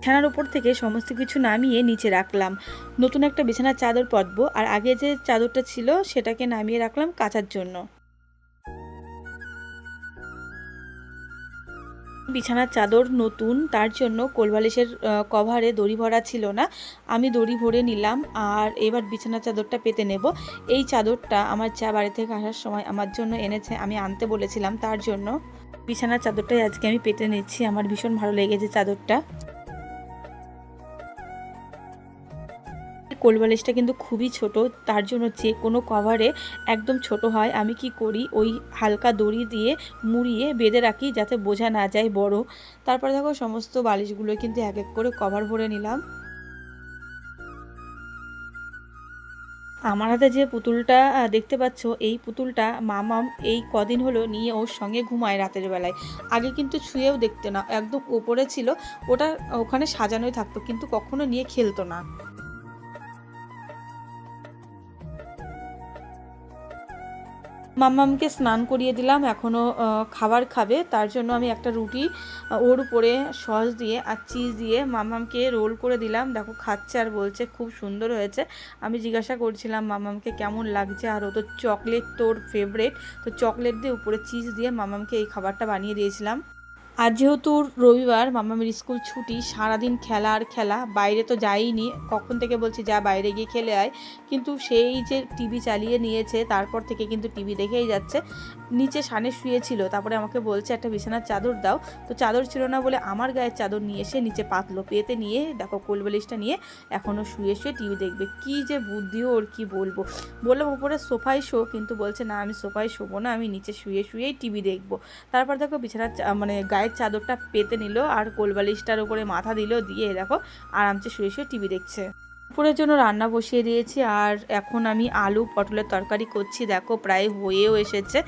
বিছানার উপর থেকে সমস্ত কিছু নামিয়ে নিচে রাখলাম। নতুন একটা বিছানার চাদর পাতবো আর আগে যে চাদরটা ছিল সেটাকে নামিয়ে রাখলাম কাচার জন্য। বিছানার চাদর নতুন, তার জন্য কোলবালিশের কভারে দড়ি ভরা ছিল না। আমি দড়ি ভরে নিলাম, আর এবার বিছানার চাদরটা পেতে নেব। এই চাদরটা আমার চা বাড়ি থেকে আসার সময় আমার জন্য এনেছে, আমি আনতে বলেছিলাম তার জন্য। বিছানার চাদরটাই আজকে আমি পেতে নিচ্ছি, আমার ভীষণ ভালো লেগেছে চাদরটা। কোলবালিশটা কিন্তু খুবই ছোট, তার জন্য যে কোনো কভারে একদম ছোট হয়। আমি কি করি? ওই হালকা দড়ি দিয়ে মুড়িয়ে বেঁধে রাখি যাতে বোঝা না যায় বড়। তারপরে দেখো সমস্ত বালিশগুলো কিন্তু এক এক করে কভার ভরে নিলাম। আমার হাতে যে পুতুলটা দেখতে পাচ্ছ, এই পুতুলটা মামাম এই কদিন হলো নিয়ে ওর সঙ্গে ঘুমায় রাতের বেলায়। আগে কিন্তু ছুঁয়েও দেখতে না, একদম ওপরে ছিল। ওটা ওখানে সাজানোই থাকতো, কিন্তু কখনো নিয়ে খেলতো না। মাম্মামকে স্নান করিয়ে দিলাম, এখনও খাবার খাবে। তার জন্য আমি একটা রুটি ওর উপরে সস দিয়ে আর চিজ দিয়ে মাম্মামকে রোল করে দিলাম। দেখো, খাচ্ছে আর বলছে, খুব সুন্দর হয়েছে। আমি জিজ্ঞাসা করছিলাম, মাম্মামকে কেমন লাগছে? আর ও তো চকলেট তোর ফেভারেট তো চকলেট দিয়ে উপরে চিজ দিয়ে মাম্মামকে এই খাবারটা বানিয়ে দিয়েছিলাম। আর যেহেতু রবিবার মামামের স্কুল ছুটি, সারাদিন খেলা আর খেলা, বাইরে তো যাইনি। কখন থেকে বলছি, যা বাইরে গিয়ে খেলে আয়। কিন্তু সেই যে টিভি চালিয়ে নিয়েছে, তারপর থেকে কিন্তু টিভি দেখেই যাচ্ছে। নিচে সানে শুয়েছিল, তারপরে আমাকে বলছে, একটা বিছানার চাদর দাও। তো চাদর ছিল না বলে আমার গায়ের চাদর নিয়ে এসে নিচে পাতলো পেতে নিয়ে, দেখো কোলবালিশটা নিয়ে এখনও শুয়ে শুয়ে টিভি দেখবে। কি যে বুদ্ধি ওর, কি বলব? বললাম, ওপরে সোফায় শো। কিন্তু বলছে, না, আমি সোফায় শোবো না, আমি নিচে শুয়ে শুয়েই টিভি দেখব। তারপর দেখো বিছানার মানে গায়ের চাদরটা পেতে নিল আর কোলবালিশটার উপরে মাথা দিল, দিয়ে দেখো আরামসে শুয়ে শুয়ে টিভি দেখছে। দুপুরের জন্য রান্না বসিয়ে দিয়েছি আর এখন আমি আলু পটলের তরকারি করছি। দেখো প্রায় হয়েও এসেছে।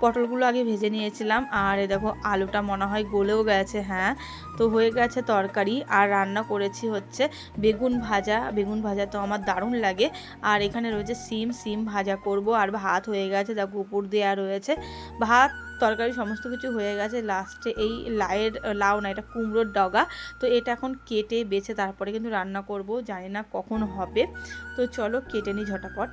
পটলগুলো আগে ভেজে নিয়েছিলাম আর দেখো আলুটা মনে হয় গলেও গেছে হ্যাঁ। তো হয়ে গেছে তরকারি আর রান্না করেছি হচ্ছে বেগুন ভাজা। বেগুন ভাজা তো আমার দারুণ লাগে। আর এখানে রয়েছে সিম সিম ভাজা করব। আর ভাত হয়ে গেছে, দেখো উপর দেওয়া রয়েছে। ভাত তরকারি সমস্ত কিছু হয়ে গেছে। লাস্টে এই লায়ের, লাউ না, এটা কুমড়োর ডগা। তো এটা এখন কেটে বেছে তারপরে কিন্তু রান্না করব। জানি না কখন হবে। তো চলো কেটে নিই ঝটাপট।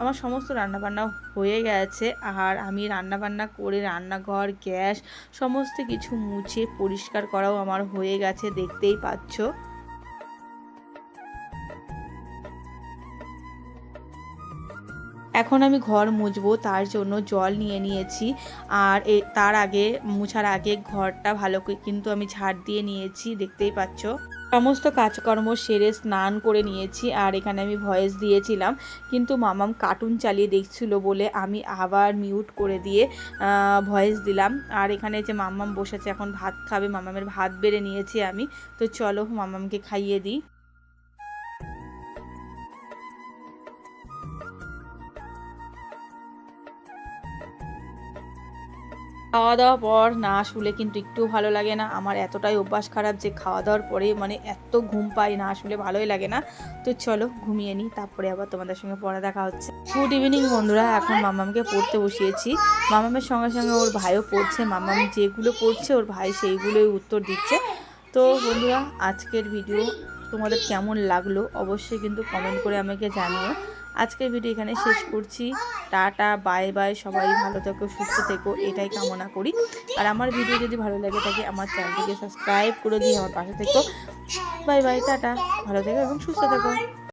আমার সমস্ত রান্নাবান্না হয়ে গেছে আর আমি রান্নাবান্না করে রান্নাঘর, গ্যাস, সমস্ত কিছু মুছে পরিষ্কার করাও আমার হয়ে গেছে, দেখতেই পাচ্ছ। এখন আমি ঘর মুছবো, তার জন্য জল নিয়ে নিয়েছি। আর তার আগে, মুছার আগে ঘরটা ভালো করে কিন্তু আমি ঝাড় দিয়ে নিয়েছি, দেখতেই পাচ্ছ। সমস্ত কাজকর্ম সেরে স্নান করে নিয়েছি, আর এখানে আমি ভয়েস দিয়েছিলাম, কিন্তু মামাম কার্টুন চালিয়ে দেখছিল বলে আমি আবার মিউট করে দিয়ে ভয়েস দিলাম। আর এখানে যে মামাম বসেছে এখন ভাত খাবে, মামামের ভাত বেড়ে নিয়েছি আমি। তো চলো মামামকে খাইয়ে দিই। খাওয়া দাওয়ার পর না শুলে কিন্তু একটু ভালো লাগে না। আমার এতটাই অভ্যাস খারাপ যে খাওয়া দাওয়ার পরে মানে এত ঘুম পাই না শুলে ভালোই লাগে না। তো চলো ঘুমিয়ে নিই, তারপরে আবার তোমাদের সঙ্গে পড়া দেখা হচ্ছে। গুড ইভিনিং বন্ধুরা, এখন মামামকে পড়তে বসিয়েছি। মামামের সঙ্গে সঙ্গে ওর ভাইও পড়ছে মামাম যেগুলো পড়ছে ওর ভাই সেইগুলোই উত্তর দিচ্ছে। তো বন্ধুরা, আজকের ভিডিও তোমাদের কেমন লাগল অবশ্যই কিন্তু কমেন্ট করে আমাকে জানিও। আজকের ভিডিও এখানে শেষ করছি। টাটা বাই বাই সবাই ভালো থেকো, সুস্থ থেকো, এটাই কামনা করি। আর আমার ভিডিও যদি ভালো লাগে থাকে, আমার চ্যানেলটিকে সাবস্ক্রাইব করে দিয়ে আমার পাশে থেকো। Bye bye tata. ভালো থেকো এবং সুস্থ থেকো।